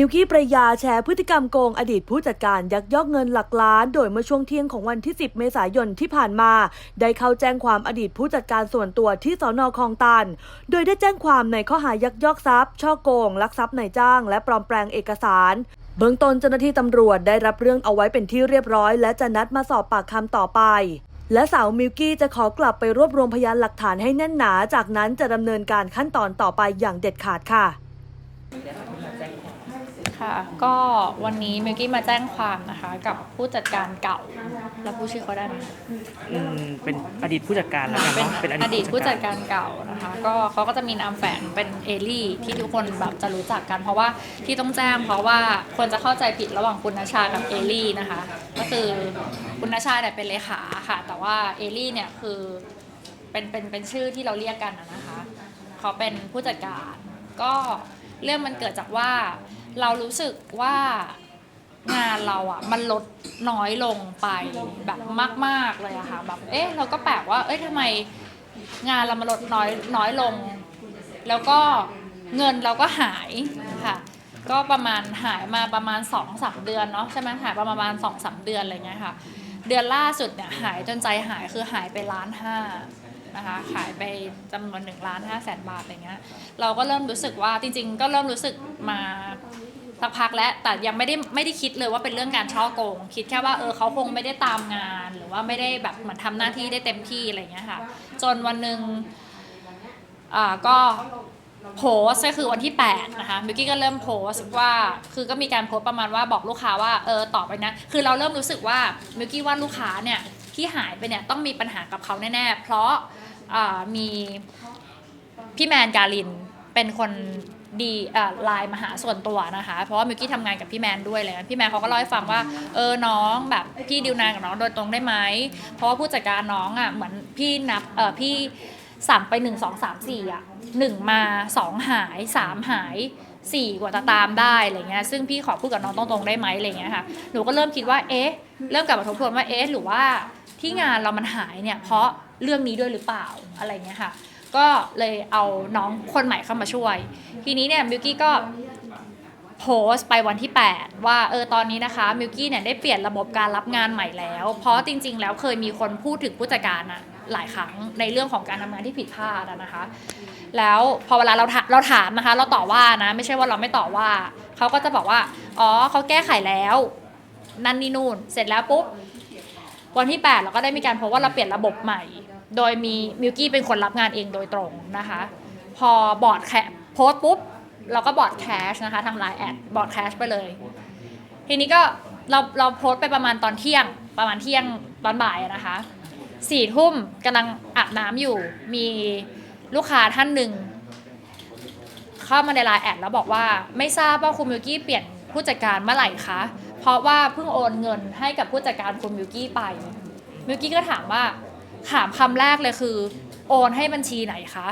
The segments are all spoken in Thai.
มิวกี้ประยาแชร์พฤติกรรมโกงอดีตผู้จัดการยักยอกเงินหลักล้าน โดยเมื่อช่วงเที่ยงของวันที่ 10 เมษายนที่ผ่านมา ได้เข้าแจ้งความอดีตผู้จัดการส่วนตัวที่สอนอคลองตัน โดยได้แจ้งความในข้อหายักยอกทรัพย์ ช่อโกง ลักทรัพย์นายจ้าง และปลอมแปลงเอกสารเบื้องต้นเจ้าหน้าที่ตำรวจได้รับเรื่องเอาไว้เป็นที่เรียบร้อย และจะนัดมาสอบปากคำต่อไป และสาวมิวกี้จะขอกลับไปรวบรวมพยานหลักฐานให้แน่นหนา จากนั้นจะดำเนินการขั้นตอนต่อไปอย่างเด็ดขาดค่ะ ค่ะ ก็วันนี้มิวกี้มาแจ้งความนะคะ กับผู้จัดการเก่าแล้วผู้ชื่อเขาได้ไหมอืมเป็นอดีตผู้จัดการแล้วกันเป็นเนาะเป็นอดีตผู้จัดการเก่านะคะ ก็เขาก็จะมีนามแฝงเป็นเอลี่ที่ทุกคนแบบจะรู้จักกันเพราะว่าที่ต้องแจ้งเพราะว่าคนจะเข้าใจผิดระหว่างคุณนชากับเอลี่นะคะ ก็คือคุณนชาเนี่ยเป็นเลขาค่ะ แต่ว่าเอลี่เนี่ยคือเป็นเป็นเป็นชื่อที่เราเรียกกันอะนะคะเขาเป็นผู้จัดการก็เรื่องมันเกิดจากว่า เรารู้สึกว่างานเราอะมันลดน้อยลงไปแบบมาก ๆเลยอะค่ะแบบเอ๊ะเราก็แปลกว่าเอ้ยทำไมงานเรามันลดน้อยน้อยลง แล้วก็เงินเราก็หายค่ะ ก็ประมาณหายมาประมาณ2อสเดือนเนาะใช่ไหมหายประมาณ2อสเดือนอะไรเงี้ยค่ะ เดือนล่าสุดเนี่ยหายจนใจหายคือหายไปล้านห้านะคะขายไปจำนวน1ล้านห้าแสนบาทอะไรเงี้ยเราก็เริ่มรู้สึกว่าจริงๆ ก็เริ่มรู้สึกมา สักพักแล้วแต่ยังไม่ได้ไม่ได้คิดเลยว่าเป็นเรื่องการช่อโกง คิดแค่ว่าเออเขาคงไม่ได้ตามงาน หรือว่าไม่ได้แบบเหมือนทำหน้าที่ได้เต็มที่อะไรเงี้ยค่ะ จนวันหนึ่งอ่าก็โพสก็คือวันที่ 8 นะคะมิวกี้ก็เริ่มโพสว่าคือก็มีการโพสประมาณว่าบอกลูกค้าว่าเออต่อไปนะคือเราเริ่มรู้สึกว่ามิวกี้ว่าลูกค้าเนี่ยที่หายไปเนี่ยต้องมีปัญหากับเขาแน่ๆ เพราะอ่ามีพี่แมนการินเป็นคน ดีอ่าไลน์มาหาส่วนตัวนะคะ เพราะว่ามิวกี้ทำงานกับพี่แมนด้วยเลยนะพี่แมนเขาก็เล่าให้ฟังว่าเออน้องแบบพี่ดิวนานกับน้องโดยตรงได้ไหมเพราะว่าผู้จัดการน้องอะเหมือนพี่นับเออพี่สั่งไปหนึ่งสองสามสี่อะหนึ่งมาสองหายสามหายสี่กว่าจะตามได้อะไรเงี้ยซึ่งพี่ขอพูดกับน้องตรงๆได้ไหมอะไรเงี้ยค่ะหนูก็เริ่มคิดว่าเอ๊ะเริ่มกลับมาทบทวนว่าเอ๊ะหรือว่าที่งานเรามันหายเนี่ยเพราะเรื่องนี้ด้วยหรือเปล่าอะไรเงี้ยค่ะ ก็เลยเอาน้องคนใหม่เข้ามาช่วย ทีนี้เนี่ยมิวกี้ก็โพสต์ไปวันที่ 8 ว่าเออตอนนี้นะคะมิวกี้เนี่ยได้เปลี่ยนระบบการรับงานใหม่แล้ว เพราะจริง ๆ แล้วเคยมีคนพูดถึงผู้จัดการอะหลายครั้งในเรื่องของการทำงานที่ผิดพลาดนะคะ แล้วพอเวลาเราถาเราถามนะคะ เราต่อว่านะไม่ใช่ว่าเราไม่ต่อว่าเขาก็จะบอกว่าอ๋อเขาแก้ไขแล้ว นั่นนี่นู่น เสร็จแล้วปุ๊บวันที่ 8 เราก็ได้มีการพสต์ว่าเราเปลี่ยนระบบใหม่ โดยมีมิวกี้เป็นคนรับงานเองโดยตรงนะคะ พอบอร์ดแคโพสปุ๊บ เราก็บอร์ดแคชนะคะทางไลน์แอดบอร์ดแคชไปเลย ทีนี้ก็เราเราโพสไปประมาณตอนเที่ยง ประมาณเที่ยงตอนบ่ายนะคะสี่ทุ่มกำลังอาบน้ำอยู่มีลูกค้าท่านหนึ่งเข้ามาในไลน์แอดแล้วบอกว่าไม่ทราบว่าคุณมิวกี้เปลี่ยนผู้จัดการเมื่อไหร่คะ เพราะว่าเพิ่งโอนเงินให้กับผู้จัดการคุณมิวกี้ไปมิวกี้ก็ถามว่า ถามคำแรกเลยคือ โอนให้บัญชีไหนคะ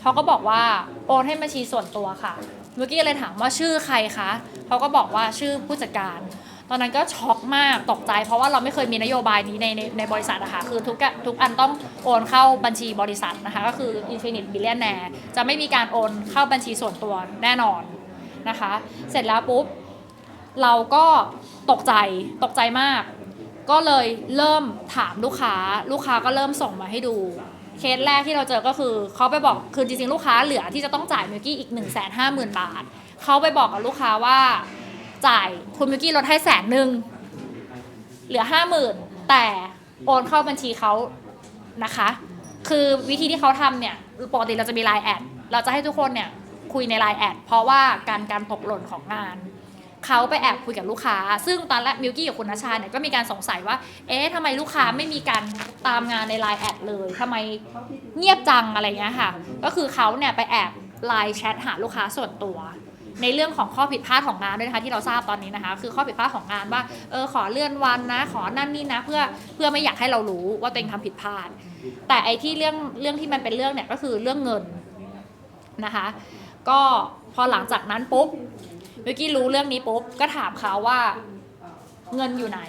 เขาก็บอกว่าโอนให้บัญชีส่วนตัวค่ะ เมิวกี้เลยถามว่าชื่อใครคะเขาก็บอกว่าชื่อผู้จัดการ ตอนนั้นก็ช็อกมากตกใจ เพราะว่าเราไม่เคยมีนโยบายนี้ในในในบริษัทอะคะคือทุกทุกอันต้องโอนเข้าบัญชีบริษัทนะคะ ก็คือ Infinite Billionaire จะไม่มีการโอนเข้าบัญชีส่วนตัวแน่นอนนะคะ เสร็จแล้วปุ๊บเราก็ตกใจตกใจมาก ก็เลยเริ่มถามลูกค้า ลูกค้าก็เริ่มส่งมาให้ดู เคสแรกที่เราเจอก็คือเขาไปบอกคือจริงๆลูกค้าเหลือที่จะต้องจ่ายมิวกี้อีก 1 5 0 0 0 0 บาท เขาไปบอกกับลูกค้าว่าจ่ายคุณมิวกี้ลดให้แสนหนึ่งเหลือห้าหมื่นแต่โอนเข้าบัญชีเขานะคะ คือวิธีที่เขาทำเนี่ยปกติเราจะมีไลน์แอดเราจะให้ทุกคนเนี่ยคุยในไลน์แอดเพราะว่าการการตกหล่นของงาน เขาไปแอบคุยกับลูกค้า ซึ่งตอนแรกมิวกี้กับคุณนชาเนี่ยก็มีการสงสัยว่า เอ๊ะทำไมลูกค้าไม่มีการตามงานในไลน์แอดเลยทำไมเงียบจังอะไรเงี้ยค่ะ ก็คือเขาเนี่ยไปแอบไลน์แชทหาลูกค้าส่วนตัว ในเรื่องของข้อผิดพลาดของงานด้วยนะคะที่เราทราบตอนนี้นะคะ คือข้อผิดพลาดของงานว่าเออขอเลื่อนวันนะ ขอนั่นนี่นะ เพื่อเพื่อไม่อยากให้เรารู้ว่าตัวเองทำผิดพลาด แต่ไอ้ที่เรื่องเรื่องที่มันเป็นเรื่องเนี่ยก็คือเรื่องเงินนะคะ ก็พอหลังจากนั้นปุ๊บ เมื่อกี้รู้เรื่องนี้ปุ๊บก็ถามเขาว่าเงินอยู่ไหน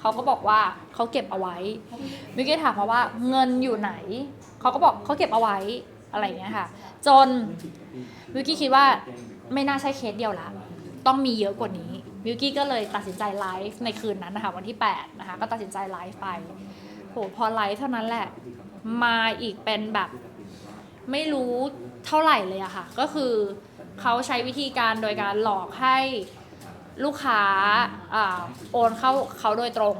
เขาก็บอกว่าเขาเก็บเอาไว้เมื่อกี้ถามเขาว่าเงินอยู่ไหน เขาก็บอกเขาเก็บเอาไว้อะไรเงี้ยค่ะ จนวิกกี้คิดว่าไม่น่าใช่เคสเดียวละต้องมีเยอะกว่านี้มิวกี้ก็เลยตัดสินใจไลฟ์ในคืนนั้นนะคะวันที่8นะคะก็ตัดสินใจไลฟ์ไปโหพอไลฟ์เท่านั้นแหละ มาอีกเป็นแบบ ไม่รู้เท่าไหร่เลยอะค่ะ ก็คือ เขาใช้วิธีการโดยการหลอกให้ลูกค้าอาโอนเข้าเขาโดยตรง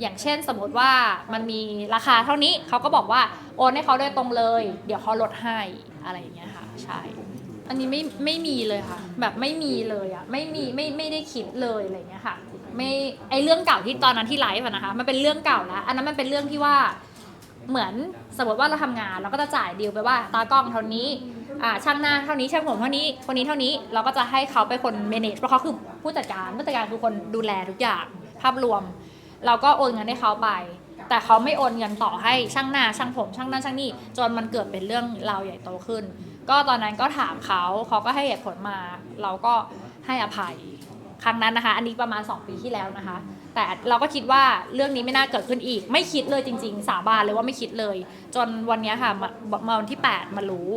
อย่างเช่นสมมติว่ามันมีราคาเท่านี้เขาก็บอกว่าโอนให้เขาโดยตรงเลย เดี๋ยวเขาลดให้อะไรอย่างเงี้ยค่ะใช่ อันนี้ไม่ไม่มีเลยค่ะ แบบไม่มีเลยอะไม่มีไม่ไม่ได้คิดเลยอะไรเงี้ยค่ะ ไม่ไอเรื่องเก่าที่ตอนนั้นที่ไลฟ์อะนะคะ มันเป็นเรื่องเก่าแล้วอันนั้นมันเป็นเรื่องที่ว่าเหมือนสมมติว่าเราทำงานเราก็จะจ่ายดีลไปว่าตากล้องเท่านี้ อ่าช่างหน้าเท่านี้ช่างผมเท่านี้คนนี้เท่านี้เราก็จะให้เขาเป็นคน manage เพราะเขาคือผู้จัดการผู้จัดการคือคนดูแลทุกอย่างภาพรวม เราก็โอนเงินให้เขาไป แต่เขาไม่โอนเงินต่อให้ช่างหน้าช่างผมช่างนั้นช่างนี่จนมันเกิดเป็นเรื่องราวใหญ่โตขึ้น ก็ตอนนั้นก็ถามเขาเขาก็ให้เหตุผลมา เราก็ให้อภัยครั้งนั้นนะคะ อันนี้ประมาณ 2 ปีที่แล้วนะคะ แต่เราก็คิดว่าเรื่องนี้ไม่น่าเกิดขึ้นอีก ไม่คิดเลยจริง ๆ สาบานเลยว่าไม่คิดเลย จนวันเนี้ยค่ะมามาวันที่ 8 มารู้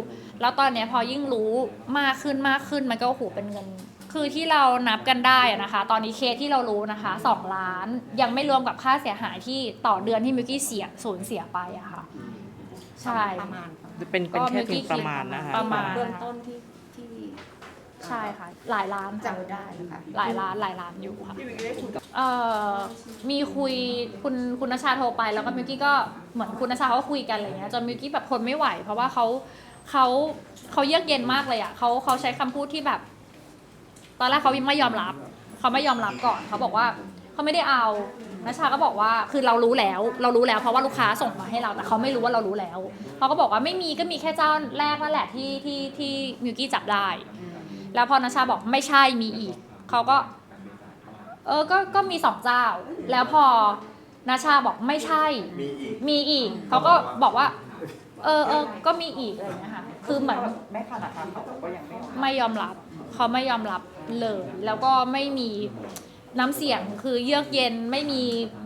แล้วตอนเนี้ยพอยิ่งรู้มากขึ้นมากขึ้นมันก็โอ้โหเป็นเงิน คือที่เรานับกันได้อะนะคะ ตอนนี้เคสที่เรารู้นะคะ 2 ล้านยังไม่รวมกับค่าเสียหายที่ต่อเดือนที่มิวกี้เสียสูญเสียไปอะค่ะ ใช่ ประมาณเป็นเป็นก็แค่เมื่อกี้เพียงประมาณนะคะ ประมาณ เบื้องต้นที่ที่ ใช่ค่ะ หลายล้านค่ะจำได้นะคะหลายล้านหลายล้านอยู่ค่ะเอ่อมีคุยคุณคุณนชาโทรไป แล้วก็มิวกี้ก็เหมือนคุณนชาเขาก็คุยกันอะไรเงี้ยจนมิวกี้แบบทนไม่ไหว เพราะว่าเขาเขาเขาเยือกเย็นมากเลยอะเขาเขาใช้คำพูดที่แบบ ตอนแรกเขาไม่ยอมรับเขาไม่ยอมรับก่อนเขาบอกว่าเขาไม่ได้เอานชาก็บอกว่าคือเรารู้แล้ว เรารู้แล้วเพราะว่าลูกค้าส่งมาให้เราแต่เขาไม่รู้ว่าเรารู้แล้วเขาก็บอกว่าไม่มีก็มีแค่เจ้าแรกนั่นแหละที่ที่ที่มิวกี้จับได้ แล้วพอนาชาบอกไม่ใช่มีอีก เขาก็ เออก็ก็มีสองเจ้า แล้วพอนาชาบอกไม่ใช่ มีอีก มีอีก เขาก็บอกว่า เออเออก็มีอีกอะไรอย่างเงี้ยค่ะคือเหมือนไม่ขนาดนั้นเขาก็ยังไม่ไม่ยอมรับ เขาไม่ยอมรับเลย แล้วก็ไม่มีน้ำเสียงคือเยือกเย็นไม่มี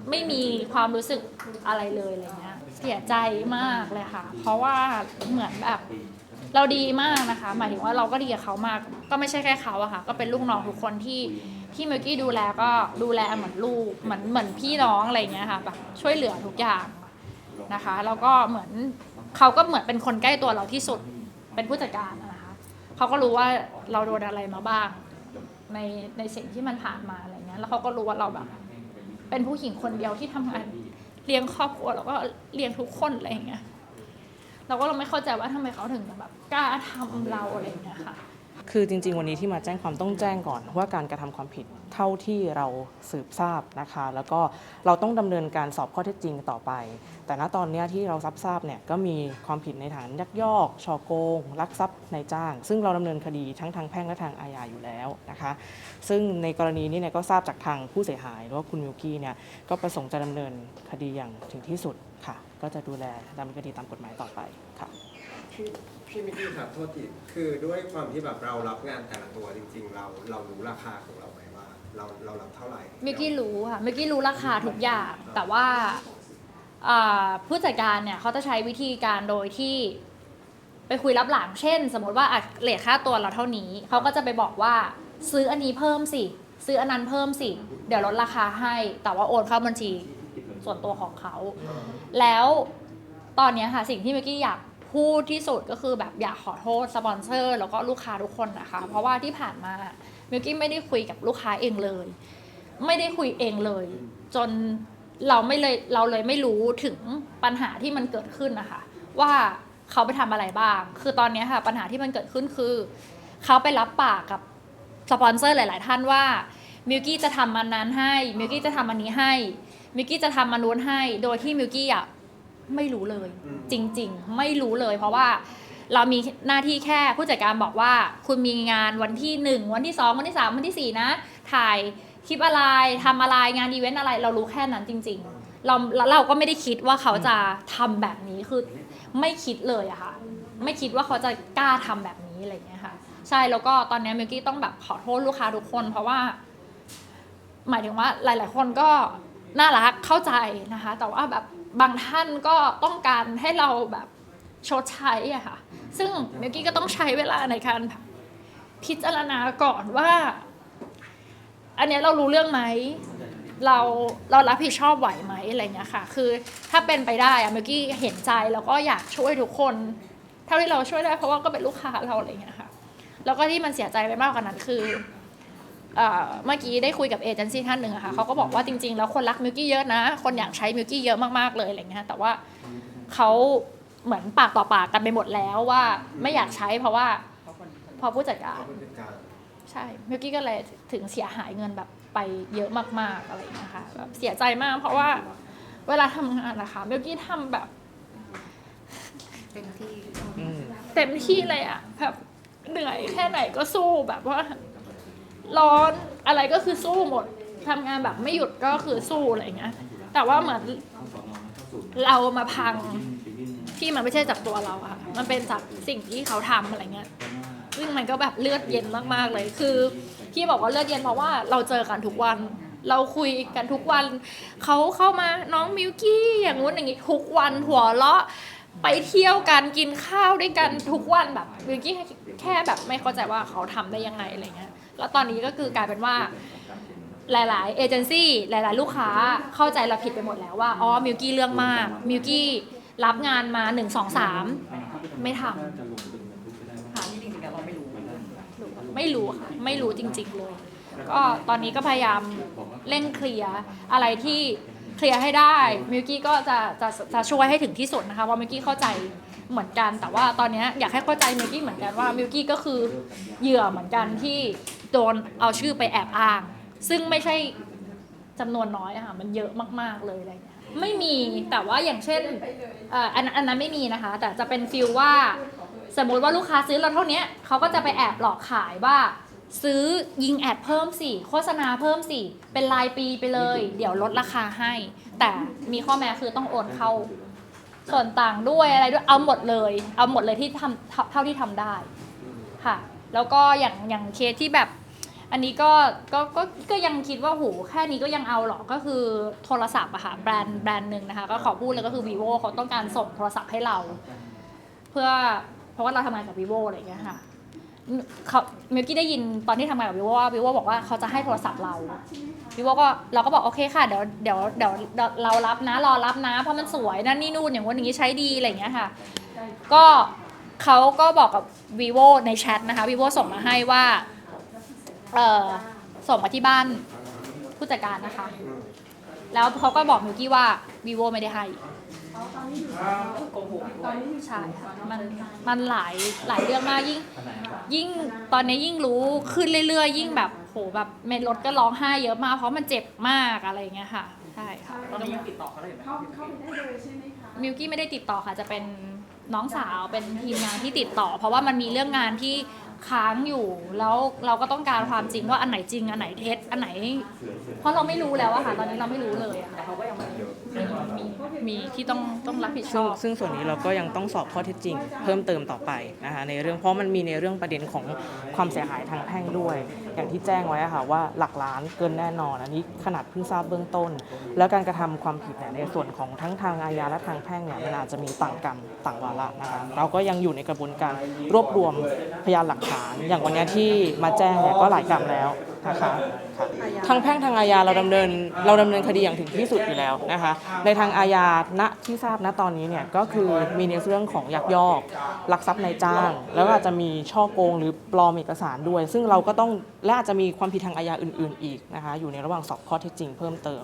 ไม่มีความรู้สึกอะไรเลยอะไรเงี้ยเสียใจมากเลยค่ะ เพราะว่าเหมือนแบบ เราดีมากนะคะ หมายถึงว่าเราก็ดีกับเขามาก ก็ไม่ใช่แค่เขาอะค่ะ ก็เป็นลูกน้องทุกคนที่ที่เมอกี้ดูแลก็ดูแลเหมือนลูกเหมือนเหมือนพี่น้องอะไรอย่างเงี้ยค่ะแบบช่วยเหลือทุกอย่างนะคะแล้วก็เหมือนเขาก็เหมือนเป็นคนใกล้ตัวเราที่สุดเป็นผู้จัดการนะคะเขาก็รู้ว่าเราโดนอะไรมาบ้างในในสิ่งที่มันผ่านมาอะไรเงี้ยแล้วเขาก็รู้ว่าเราแบบ เป็นผู้หญิงคนเดียวที่ทำงานเลี้ยงครอบครัวแล้วก็เลี้ยงทุกคนอะไรเงี้ย เราก็เราไม่เข้าใจว่าทำไมเขาถึงแบบกล้าทำเราอะไรอย่างเงี้ยค่ะ คือจริง ๆ วันนี้ที่มาแจ้งความต้องแจ้งก่อน ว่าการกระทำความผิดเท่าที่เราสืบทราบนะคะ แล้วก็เราต้องดำเนินการสอบข้อเท็จจริงต่อไป แต่ณตอนนี้ที่เรารับทราบเนี่ยก็มีความผิดในฐานยักยอกช่อโกงลักทรัพย์ในจ้าง ซึ่งเราดำเนินคดีทั้งทางแพ่งและทางอาญาอยู่แล้วนะคะ ซึ่งในกรณีนี้เนี่ยก็ทราบจากทางผู้เสียหายหรือว่าคุณมิวกี้เนี่ยก็ประสงค์จะดำเนินคดีอย่างถึงที่สุดค่ะ ก็จะดูแลดำเนินคดีตามกฎหมายต่อไปค่ะ พี่พี่มิกกี้ครับโทษทีคือด้วยความที่แบบเรารับงานแต่ละตัวจริง ๆ เราเรารู้ราคาของเราไหมว่า เราเรารับเท่าไหร่มิกกี้รู้ค่ะมิกกี้รู้ราคาทุกอย่างแต่ว่าอ่าผู้จัดการเนี่ยเขาจะใช้วิธีการโดยที่ ไปคุยรับหลังเช่น สมมติว่าอะเลทค่าตัวเราเท่านี้เขาก็จะไปบอกว่าซื้ออันนี้เพิ่มสิ ซื้ออันนั้นเพิ่มสิ เดี๋ยวลดราคาให้ แต่ว่าโอนเข้าบัญชีส่วนตัวของเขา แล้วตอนเนี้ยค่ะสิ่งที่มิกกี้อยาก พูดที่สุดก็คือแบบอยากขอโทษสปอนเซอร์แล้วก็ลูกค้าทุกคนนะคะ เพราะว่าที่ผ่านมามิกกี้ไม่ได้คุยกับลูกค้าเองเลย ไม่ได้คุยเองเลย จนเราไม่เลยเราเลยไม่รู้ถึงปัญหาที่มันเกิดขึ้นนะคะ ว่าเขาไปทำอะไรบ้าง คือตอนเนี้ยค่ะปัญหาที่มันเกิดขึ้นคือ เขาไปรับปากกับสปอนเซอร์หลาย ๆ ท่านว่ามิวกี้จะทำมันนั้นให้มิวกี้จะทำอันนี้ให้มิวกี้จะทำมันนู้นให้ โดยที่มิวกี้อะ ไม่รู้เลย จริง ๆ ไม่รู้เลย เพราะว่าเรามีหน้าที่แค่ผู้จัดการบอกว่า คุณมีงานวันที่หนึ่งวันที่สองวันที่สามวันที่สี่นะ ถ่ายคลิปอะไรทำอะไรงานอีเวนต์อะไร เรารู้แค่นั้นจริง ๆ เราแล้วเราก็ไม่ได้คิดว่าเขาจะทำแบบนี้คือไม่คิดเลยอะค่ะ ไม่คิดว่าเขาจะกล้าทำแบบนี้อะไรอย่างเงี้ยค่ะ ใช่แล้วก็ตอนนี้มิวกี้ต้องแบบขอโทษลูกค้าทุกคน เพราะว่า หมายถึงว่าหลาย ๆ คนก็น่ารักเข้าใจนะคะ แต่ว่าแบบ บางท่านก็ต้องการให้เราแบบชดใช้อะค่ะ ซึ่งเมิวกี้ก็ต้องใช้เวลาในการพิจารณาก่อนว่า อันเนี้ยเรารู้เรื่องไหม เราเรารับผิดชอบไหวไหมอะไรเงี้ยค่ะ คือถ้าเป็นไปได้อะเมื่อกี้เห็นใจแล้วก็อยากช่วยทุกคน เท่าที่เราช่วยได้เพราะว่าก็เป็นลูกค้าเราอะไรเงี้ยค่ะ แล้วก็ที่มันเสียใจไปมากกว่านั้นคือ เอ่อเมื่อกี้ได้คุยกับเอเจนซี่ท่านหนึ่งอะค่ะเขาก็บอกว่าจริง ๆ แล้วคนรักมิวกี้เยอะนะ คนอยากใช้มิวกี้เยอะมากๆเลยอะไรเงี้ยแต่ว่าเขาเหมือนปากต่อปากกันไปหมดแล้วว่าไม่อยากใช้เพราะว่าพอผู้จัดการผู้จัดการใช่มิวกี้ก็เลยถึงเสียหายเงินแบบไปเยอะมากๆอะไรอย่างเงี้ยค่ะแบบเสียใจมากเพราะว่าเวลาทำงานนะคะมิวกี้ทำแบบเต็มที่อืมเต็มที่เลยอะแบบเหนื่อยแค่ไหนก็สู้แบบว่า ร้อนอะไรก็คือสู้หมดทำงานแบบไม่หยุดก็คือสู้อะไรอย่างเงี้ย แต่ว่าเหมือนเรามาพังที่มันไม่ใช่จากตัวเราอะค่ะมันเป็นจากสิ่งที่เขาทำอะไรเงี้ย ซึ่งมันก็แบบเลือดเย็นมากๆเลย คือที่บอกว่าเลือดเย็นเพราะว่าเราเจอกันทุกวัน เราคุยกันทุกวัน เขาเข้ามาน้องมิวกี้อย่างงู้นอย่างงี้ทุกวันหัวเราะไปเที่ยวกันกินข้าวด้วยกันทุกวันแบบมิวกี้แค่แบบไม่เข้าใจว่าเขาทำได้ยังไงอะไรเงี้ย แล้วตอนนี้ก็คือกลายเป็นว่าหลาย ๆ เอเจนซี่หลาย ๆ ลูกค้าเข้าใจเราผิดไปหมดแล้วว่าอ๋อมิวกี้เรื่องมากมิวกี้รับงานมา 1 2 3 ไม่ทำค่ะที่จริงๆแล้วเราไม่รู้ไม่รู้ค่ะ ไม่รู้จริง ๆ เลย ก็ตอนนี้ก็พยายามเร่งเคลียร์อะไรที่เคลียร์ให้ได้มิวกี้ก็จะจะจะช่วยให้ถึงที่สุดนะคะว่ามิวกี้เข้าใจเหมือนกัน แต่ว่าตอนนี้อยากให้เข้าใจมิวกี้เหมือนกันว่ามิวกี้ก็คือเหยื่อเหมือนกันที่ โดนเอาชื่อไปแอบอ้าง ซึ่งไม่ใช่จำนวนน้อยอะค่ะมันเยอะมากๆเลยอะไรเงี้ยไม่มีแต่ว่าอย่างเช่นเอ่ออันอันนั้นไม่มีนะคะ แต่จะเป็นฟิลว่า สมมุติว่าลูกค้าซื้อเราเท่าเนี้ยเขาก็จะไปแอบหลอกขายว่า ซื้อยิงแอดเพิ่มสิโฆษณาเพิ่มสิเป็นรายปีไปเลย เดี๋ยวลดราคาให้ แต่มีข้อแม้คือต้องโอนเข้าส่วนต่างด้วยอะไรด้วยเอาหมดเลย เอาหมดเลยที่ทำเท่าเท่าที่ทำได้ค่ะ แล้วก็อย่างอย่างเคสที่แบบ อันนี้ก็ก็ก็ก็ยังคิดว่าโหแค่นี้ก็ยังเอาหรอกก็คือโทรศัพท์อะค่ะแบรนด์แบรนด์หนึ่งนะคะ ก็ขอพูดเลยก็คือ vivo เขาต้องการส่งโทรศัพท์ให้เรา เพื่อเพราะว่าเราทำงานกับ vivo อะไรอย่างเงี้ยค่ะเขาเมลกี้ได้ยินตอนที่ทำงานกับ vivo ว่า vivo บอกว่าเขาจะให้โทรศัพท์เรา vivo ก็เราก็บอกโอเคค่ะเดี๋ยวเดี๋ยวเดี๋ยวเรารับนะรอรับนะเพราะมันสวยนั่นนี่นู่นอย่างว่าอย่างนี้ใช้ดีอะไรอย่างเงี้ยค่ะ ก็ เขาก็บอกกับ vivo ในแชทนะคะ vivo ส่งมาให้ว่าเอ่อส่งมาที่บ้านผู้จัดการนะคะ แล้วเขาก็บอกมิวกี้ว่า vivo ไม่ได้ให้โกหกใช่ค่ะมันมันหลายหลายเรื่องมากยิ่ง ยิ่งตอนนี้ยิ่งรู้ขึ้นเรื่อยๆ ยิ่งแบบโหแบบเมนรถก็ร้องไห้เยอะมาก เพราะมันเจ็บมากอะไรอย่างเงี้ยค่ะใช่ค่ะตอนนี้ยังติดต่อเขาได้อยู่ไหมมิวกี้ไม่ได้ติดต่อค่ะจะเป็น น้องสาวเป็นทีมงานที่ติดต่อ เพราะว่ามันมีเรื่องงานที่ค้างอยู่ แล้วเราก็ต้องการความจริงว่าอันไหนจริงอันไหนเท็จอันไหน เพราะเราไม่รู้แล้วอะค่ะตอนนี้เราไม่รู้เลยอะแต่เขาก็ยังไม่ มีที่ต้องต้องรับผิดชซึ่งอบ ซึ่งส่วนนี้เราก็ยังต้องสอบข้อเท็จจริง เพิ่มเติมต่อไปนะคะในเรื่องเพราะมันมีในเรื่องประเด็นของความเสียหายทางแพ่งด้วย อย่างที่แจ้งไว้อะค่ะว่าหลักล้านเกินแน่นอน อันนี้ขนาดเพิ่งทราบเบื้องต้น แล้วการกระทำความผิดเนี่ยในส่วนของทั้งทางอาญาและทางแพ่งเนี่ยมันอาจจะมีต่างกรรมต่างวาระนะคะเราก็ยังอยู่ในกระบวนการรวบรวมพยานหลักฐาน อย่างวันเนี้ยที่มาแจ้งเนี่ยก็หลายกรรมแล้วนะคะ ทางแพ่งทางอาญาเราดำเนินเราดำเนินคดีอย่างถึงที่สุดอยู่แล้วนะคะ ในทางอาญาณที่ทราบณตอนนี้เนี่ยก็คือมีในเรื่องของยักยอกลักทรัพย์ในจ้าง แล้วก็อาจจะมีช่อโกงหรือปลอมเอกสารด้วย ซึ่งเราก็ต้องและอาจจะมีความผิดทางอาญาอื่น ๆ อีกนะคะ อยู่ในระหว่างสอบข้อเท็จจริงเพิ่มเติม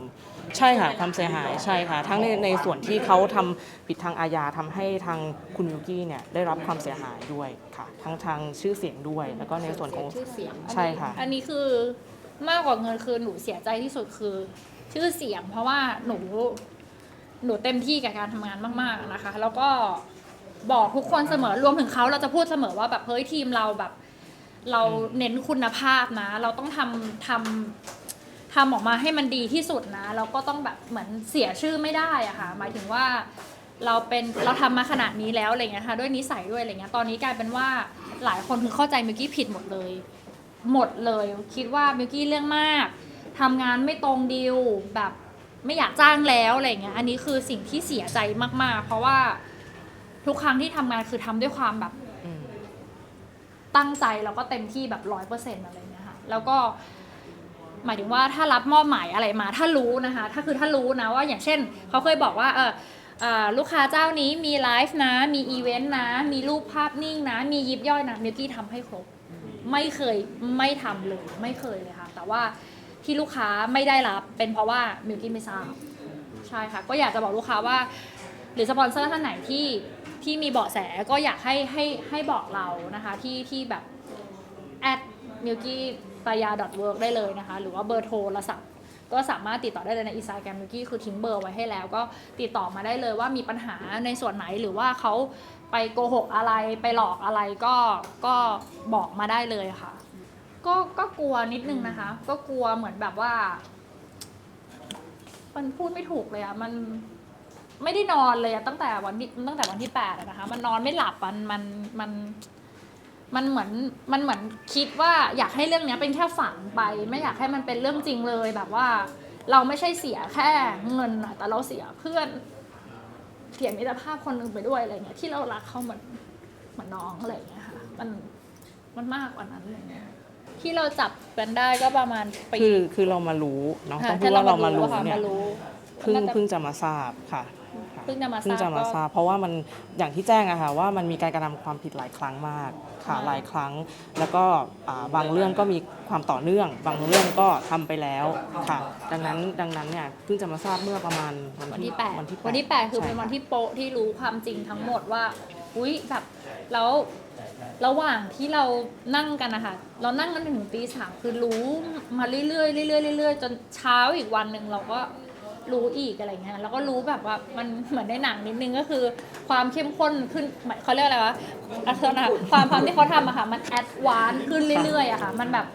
ใช่ค่ะความเสียหายใช่ค่ะ ทั้งในในส่วนที่เขาทำผิดทางอาญาทำให้ทางคุณยูกี้เนี่ยได้รับความเสียหายด้วยค่ะ ทั้งทางชื่อเสียงด้วย แล้วก็ในส่วนของชื่อเสียงใช่ค่ะ อันนี้คือ มากกว่าเงินคือหนูเสียใจที่สุดคือ ชื่อเสียง เพราะว่าหนูหนูเต็มที่กับการทำงานมากๆนะคะ แล้วก็บอกทุกคนเสมอรวมถึงเขาเราจะพูดเสมอว่าแบบเฮ้ยทีมเราแบบ เราเน้นคุณภาพนะ เราต้องทำทำทำออกมาให้มันดีที่สุดนะเราก็ต้องแบบเหมือนเสียชื่อไม่ได้อะค่ะหมายถึงว่าเราเป็นเราทำมาขนาดนี้แล้วอะไรเงี้ยค่ะด้วยนิสัยด้วยอะไรเงี้ยตอนนี้กลายเป็นว่าหลายคนถึงเข้าใจมิวกี้ผิดหมดเลย หมดเลย คิดว่ามิวกี้เรื่องมากทำงานไม่ตรงดีลแบบไม่อยากจ้างแล้วอะไรเงี้ยอันนี้คือสิ่งที่เสียใจมาก ๆ เพราะว่าทุกครั้งที่ทำงานคือทำด้วยความแบบ อืม ตั้งใจแล้วก็เต็มที่แบบร้อยเปอร์เซ็นต์อะไรเงี้ยค่ะแล้วก็หมายถึงว่าถ้ารับมอบหมายอะไรมา ถ้ารู้นะคะ ถ้าคือถ้ารู้นะว่าอย่างเช่น เขาเคยบอกว่าเออเอ่อลูกค้าเจ้านี้มีไลฟ์นะ มีอีเวนต์นะ มีรูปภาพนิ่งนะ มียิบย่อยนะมิวกี้ทำให้ครบ ไม่เคยไม่ทำเลยไม่เคยเลยค่ะ แต่ว่าที่ลูกค้าไม่ได้รับเป็นเพราะว่ามิวกี้ไม่ทราบใช่ค่ะ ก็อยากจะบอกลูกค้าว่า หรือสปอนเซอร์ท่านไหนที่ที่มีเบาะแสก็อยากให้ให้ให้บอกเรานะคะ ที่ที่แบบ at m i l k y p a y a work ได้เลยนะคะ หรือว่าเบอร์โทรศัพท์ก็สามารถติดต่อได้เลยในอินสตาแกรมมิวกี้คือทิ้งเบอร์ไว้ให้แล้ว ก็ติดต่อมาได้เลยว่ามีปัญหาในส่วนไหนหรือว่าเขา ไปโกหกอะไรไปหลอกอะไรก็ก็บอกมาได้เลยค่ะ ก็ก็กลัวนิดนึงนะคะ ก็กลัวเหมือนแบบว่า มันพูดไม่ถูกเลยอะมันไม่ได้นอนเลยอะตั้งแต่วันที่ตั้งแต่วันที่แปดอะนะคะ มันนอนไม่หลับมันมันมัน มันเหมือนมันเหมือนคิดว่าอยากให้เรื่องเนี้ยเป็นแค่ฝันไป ไม่อยากให้มันเป็นเรื่องจริงเลยแบบว่า เราไม่ใช่เสียแค่เงินอะแต่เราเสียเพื่อน เสียมิตรภาพคนหนึ่งไปด้วยอะไรเงี้ยที่เรารักเขาเหมือนเหมือนน้องอะไรเงี้ยค่ะมันมันมากกว่านั้นอะไรเงี้ยที่เราจับกันได้ก็ประมาณปีคือคือเรามารู้เนาะค่ะต้องพูดว่าเรามารู้ค่ะเนี่ยมารู้เพิ่งน่าจะเพิ่งจะมาทราบค่ะค่ะ เพิ่งจะมาทราบเพิ่งจะมาทราบเพราะว่ามันอย่างที่แจ้งอะค่ะว่ามันมีการกระทำความผิดหลายครั้งมากค่ะอ่า หลายครั้ง แล้วก็อ่าบางเรื่องก็มีความต่อเนื่อง บางเรื่องก็ทำไปแล้วค่ะ ดังนั้นดังนั้นเนี่ยเพิ่งจะมาทราบเมื่อประมาณวันวันที่ที่แปดวันที่วันที่แปดคือใช่เป็นวันที่โป๊ะที่รู้ความจริงทั้งหมดว่า อุ้ยแบบแล้วระหว่างที่เรานั่งกันนะคะเรานั่งกันถึงตีสามคือรู้มาเรื่อยๆเรื่อยๆเรื่อยๆจนเช้าอีกวันหนึ่งเราก็ รู้อีกอะไรเงี้ยแล้วก็รู้แบบว่ามันเหมือนในหนังนิดนึงก็คือ ความเข้มข้นขึ้นหมายเขาเรียกอะไรวะอัศนะความความที่เขาทำอะค่ะ มันแอดวานขึ้นเรื่อยๆอะค่ะ มันแบบ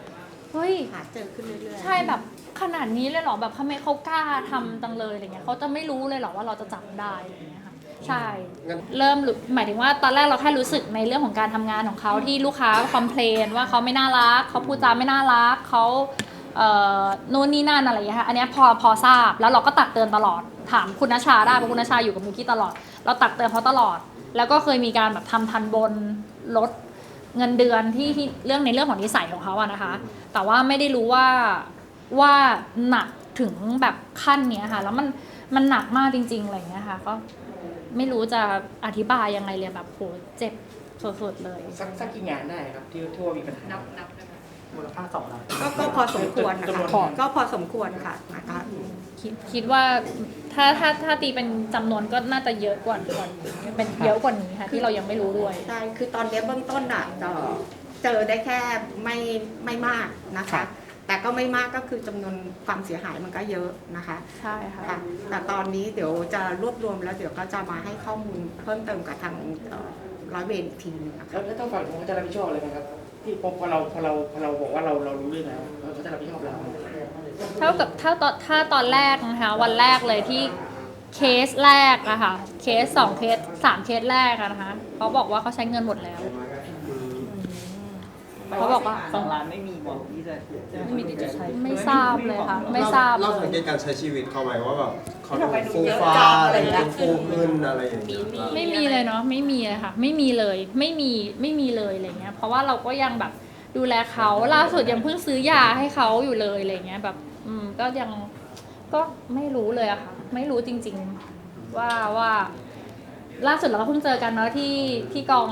เฮ้ย หาเจอขึ้นเรื่อยๆ ใช่แบบขนาดนี้เลยเหรอแบบทำไมเขากล้าทำจังเลยอะไรเงี้ยเขาจะไม่รู้เลยเหรอว่าเราจะจับได้อะไรเงี้ยค่ะใช่ งั้น เริ่มรู้หมายถึงว่าตอนแรกเราแค่รู้สึกในเรื่องของการทำงานของเขาที่ลูกค้าคอมเพลนว่าเขาไม่น่ารักเขาพูดจาไม่น่ารักเขาเอ่อ นู่นนี่นั่นอะไรอย่างเงี้ยค่ะอันเนี้ยพอพอทราบแล้วเราก็ตักเตือนตลอดถามคุณนชาได้เพราะคุณนชาอยู่กับมิกกี้ตลอด เราตักเตือนเขาตลอด แล้วก็เคยมีการแบบทำทันบนลดเงินเดือนที่ที่เรื่องในเรื่องของนิสัยของเขาอะนะคะ แต่ว่าไม่ได้รู้ว่าว่าหนักถึงแบบขั้นเนี้ยค่ะ แล้วมันมันหนักมากจริง ๆอะไรอย่างเงี้ยค่ะ ก็ไม่รู้จะอธิบายยังไงเลยแบบโหเจ็บสุดๆเลย สักสักกี่งานได้ครับที่ที่ว่ามีปัญหานับนับได้ไห มมูลค่าสองล้านก็ก็พอสมควรนะจำนคะวนก็พอสมควรค่ะนะคะ คิดคิดว่าถ้าถ้าถ้าตีเป็นจำนวนก็น่าจะเยอะกว่ากว่านี้เป็นเยอะกว่านี้ค่ะที่เรายังไม่รู้ด้วย ใช่ คือตอนเนี้ยเบื้องต้นอะเอ่อเจอได้แค่ไม่ไม่มากนะคะ แต่ก็ไม่มากก็คือจำนวนความเสียหายมันก็เยอะนะคะใช่ค่ะ ค่ะแต่ตอนนี้เดี๋ยวจะรวบรวมแล้วเดี๋ยวก็จะมาให้ข้อมูลเพิ่มเติมกับทางเอ่อร้อยเวรอีกทีหนึงนะคะ แล้วแล้วต้องฝั่งเขาจะรับผิดชอบอะไรไหมครับ ที่พอพอเราพอเราพอเราบอกว่าเราเรารู้เรื่องแล้วเขาจะรับผิดชอบเราเท่ากับถ้าตอนถ้าตอนแรกนะคะวันแรกเลยที่เคสแรกอะค่ะเคสสองเคสสามเคสแรกอะนะคะเขาบอกว่าเขาใช้เงินหมดแล้ว เขาบอกว่า สองล้านไม่มีบอกที่จะไม่มีที่จะใช้ ไม่ทราบเลยค่ะ ไม่ทราบเราเลสังเกย ตการใช้ชีวิตเขาไหมว่าแบบ เขาดูฟูฟ้าอะไรดูฟูขึ้นอะไรอย่างเงี้ยไม่มีเลยเนาะไม่มีเลยค่ะไม่มีเลยไม่มีไม่มีเลยอะไรเงี้ย เพราะว่าเราก็ยังแบบดูแลเขาล่าสุดยังเพิ่งซื้อยาให้เขาอยู่เลยอะไรเงี้ยแบบ อืมก็ยังก็ไม่รู้เลยอะค่ะ ไม่รู้จริง ๆ ว่าว่า ล่าสุดเราก็เพิ่งเจอกันเนาะที่ที่กอง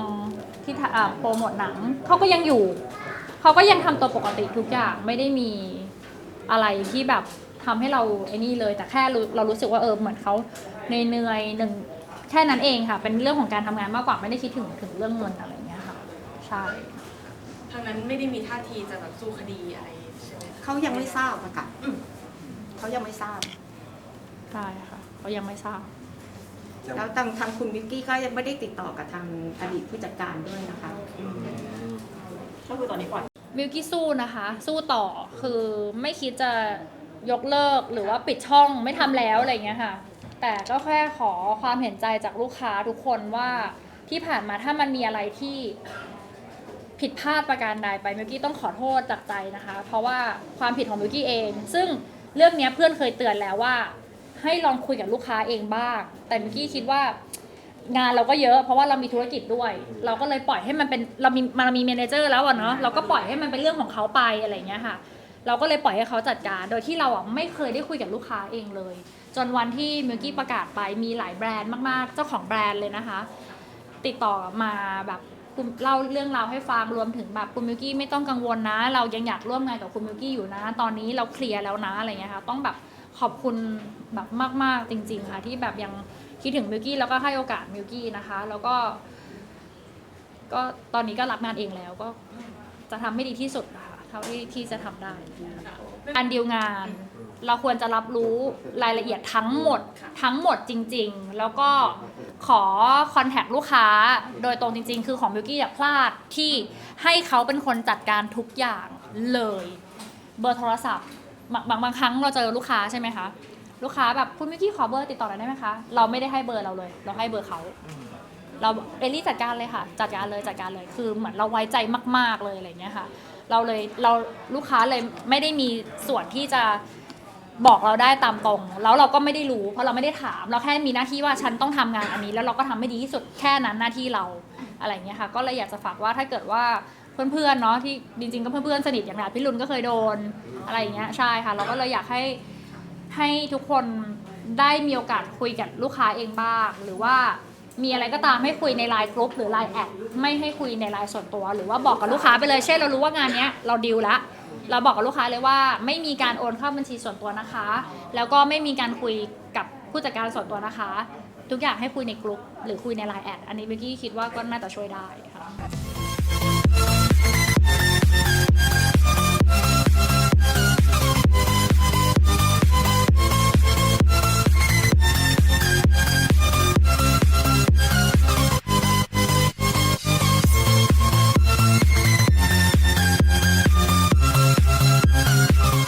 ที่ถ่าอ่าโปรโมทหนังเขาก็ยังอยู่เขาก็ยังทำตัวปกติทุกอย่างไม่ได้มีอะไรที่แบบ ทำให้เราไอ้นี่เลย แต่แค่รู้เรารู้สึกว่าเออเหมือนเขาเหนื่อยๆหนึ่งแค่นั้นเองค่ะ เป็นเรื่องของการทำงานมากกว่าไม่ได้คิดถึงถึงเรื่องเงินอะไรอย่างเงี้ยค่ะใช่ทางนั้นไม่ได้มีท่าทีจะแบบสู้คดีอะไรใช่ไหมคะเขายังไม่ทราบอะค่ะเขายังไม่ทราบใช่ค่ะเขายังไม่ทราบแล้วทางทางคุณวิกกี้ก็ยังไม่ได้ติดต่อกับทางอดีตผู้จัดการด้วยนะคะก็คือตอนนี้ปล่อยมิลกี้สู้นะคะ สู้ต่อคือไม่คิดจะ ยกเลิกหรือว่าปิดช่องไม่ทำแล้วอะไรอย่างเงี้ยค่ะ แต่ก็แค่ขอความเห็นใจจากลูกค้าทุกคนว่าที่ผ่านมาถ้ามันมีอะไรที่ผิดพลาดประการใดไปมิลกี้ต้องขอโทษจากใจนะคะ เพราะว่าความผิดของมิลกี้เอง ซึ่งเรื่องเนี้ยเพื่อนเคยเตือนแล้วว่า ให้ลองคุยกับลูกค้าเองบ้าง แต่มิลกี้คิดว่างานเราก็เยอะ เพราะว่าเรามีธุรกิจด้วย เราก็เลยปล่อยให้มันเป็นเรามีมันมีเมเนเจอร์แล้วอะเนาะเราก็ปล่อยให้มันเป็นเรื่องของเขาไปอะไรอย่างเงี้ยค่ะ เราก็เลยปล่อยให้เขาจัดการ โดยที่เราอะไม่เคยได้คุยกับลูกค้าเองเลย จนวันที่มิวกี้ประกาศไปมีหลายแบรนด์มากๆ เจ้าของแบรนด์เลยนะคะ ติดต่อมาแบบเล่าเรื่องราวให้ฟังรวมถึงแบบคุณมิวกี้ไม่ต้องกังวลนะ เรายังอยากร่วมงานกับคุณมิวกี้อยู่นะ ตอนนี้เราเคลียร์แล้วนะอะไรเงี้ยค่ะต้องแบบขอบคุณแบบมาก ๆ จริง ๆ ค่ะ ที่แบบยังคิดถึงมิวกี้แล้วก็ให้โอกาสมิวกี้นะคะ แล้วก็ ก็ตอนนี้ก็รับงานเองแล้วก็จะทำให้ดีที่สุดนะคะ เท่าที่ที่จะทำได้นะคะการดีลงาน เราควรจะรับรู้รายละเอียดทั้งหมดทั้งหมดจริง ๆ แล้วก็ขอคอนแทคลูกค้าโดยตรงจริง ๆ คือของบิวกี้อย่าพลาดที่ให้เขาเป็นคนจัดการทุกอย่างเลย เบอร์โทรศัพท์บางบางบางครั้งเราเจอลูกค้าใช่ไหมคะ ลูกค้าแบบคุณมิวกี้ขอเบอร์ติดต่อหน่อยได้ไหมคะ เราไม่ได้ให้เบอร์เราเลย เราให้เบอร์เขา เราเอลลี่จัดการเลยค่ะ จัดการเลยจัดการเลย คือเหมือนเราไว้ใจมาก ๆเลยอะไรเงี้ยค่ะ เราเลยเราลูกค้าเลยไม่ได้มีส่วนที่จะบอกเราได้ตามตรง แล้วเราก็ไม่ได้รู้ เพราะเราไม่ได้ถาม เราแค่มีหน้าที่ว่าฉันต้องทำงานอันนี้ แล้วเราก็ทำให้ดีที่สุดแค่นั้นหน้าที่เราอะไรเงี้ยค่ะ ก็เลยอยากจะฝากว่าถ้าเกิดว่าเพื่อนๆเนาะที่จริงๆก็เพื่อนๆสนิทอย่างแบบพี่ลุนก็เคยโดนอะไรอย่างเงี้ยใช่ค่ะ เราก็เลยอยากให้ให้ทุกคนได้มีโอกาสคุยกับลูกค้าเองบ้างหรือว่า มีอะไรก็ตามให้คุยในไลน์กรุ๊ปหรือไลน์แอดไม่ให้คุยในไลน์ส่วนตัว หรือว่าบอกกับลูกค้าไปเลยเช่นเรารู้ว่างานเนี้ยเราดีลแล้วเราบอกกับลูกค้าเลยว่า ไม่มีการโอนเข้าบัญชีส่วนตัวนะคะ แล้วก็ไม่มีการคุยกับผู้จัดการส่วนตัวนะคะ ทุกอย่างให้คุยในกลุ่มหรือคุยในไลน์แอดอันนี้เบกกี้คิดว่าก็น่าจะช่วยได้ค่ะ